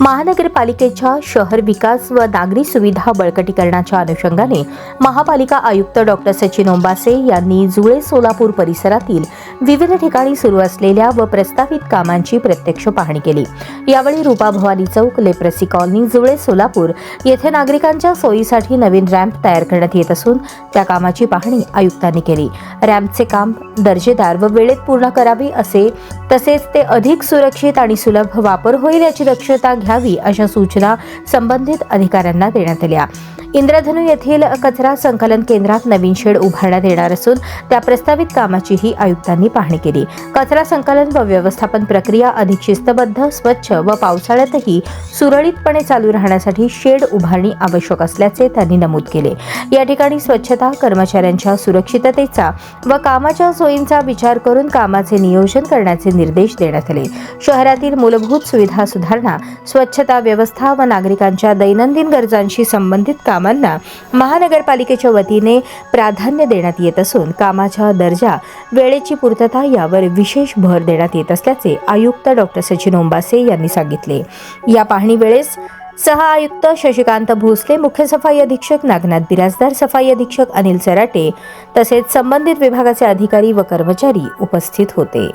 महानगरपालिकेच्या शहर विकास व नागरी सुविधा बळकटीकरणाच्या अनुषंगाने महापालिका आयुक्त डॉक्टर सचिन ओंबासे यांनी जुळे सोलापूर परिसरातील विविध ठिकाणी सुरू असलेल्या व प्रस्तावित कामांची प्रत्यक्ष पाहणी केली. यावेळी रूपा भवानी चौक लेप्रसी कॉलनी जुळे सोलापूर येथे नागरिकांच्या सोयीसाठी नवीन रॅम्प तयार करण्यात येत असून त्या कामाची पाहणी आयुक्तांनी केली. रॅम्पचे काम दर्जेदार व वेळेत पूर्ण करावे असे तसेच ते अधिक सुरक्षित आणि सुलभ वापर होईल याची दक्षता घ्यावी अशा सूचना संबंधित अधिकाऱ्यांना देण्यात आल्या. इंद्रधनु येथील कचरा संकलन केंद्रात नवीन शेड उभारण्यात येणार असून त्या प्रस्तावित कामाचीही आयुक्तांनी पाहणी केली. कचरा संकलन व व्यवस्थापन प्रक्रिया अधिक शिस्तबद्ध स्वच्छ व पावसाळ्यातही सुरळीतपणे चालू राहण्यासाठी शेड उभारणी आवश्यक असल्याचे त्यांनी नमूद केले. या ठिकाणी स्वच्छता कर्मचाऱ्यांच्या सुरक्षिततेचा व कामाच्या सोयींचा विचार करून कामाचे नियोजन करण्याचे निर्देश देण्यात आले. शहरातील मूलभूत सुविधा सुधारणा स्वच्छता व्यवस्था व नागरिकांच्या दैनंदिन गरजांशी संबंधित काम कामांना महानगरपालिकेच्या वतीने प्राधान्य देण्यात येत असून कामाच्या दर्जा वेळेची पूर्तता यावर विशेष भर देण्यात येत असल्याचे आयुक्त डॉक्टर सचिन ओंबासे यांनी सांगितले. या पाहणी वेळेस सह आयुक्त शशिकांत भोसले मुख्य सफाई अधीक्षक नागनाथ बिराजदार सफाई अधीक्षक अनिल सराटे तसेच संबंधित विभागाचे अधिकारी व कर्मचारी उपस्थित होते.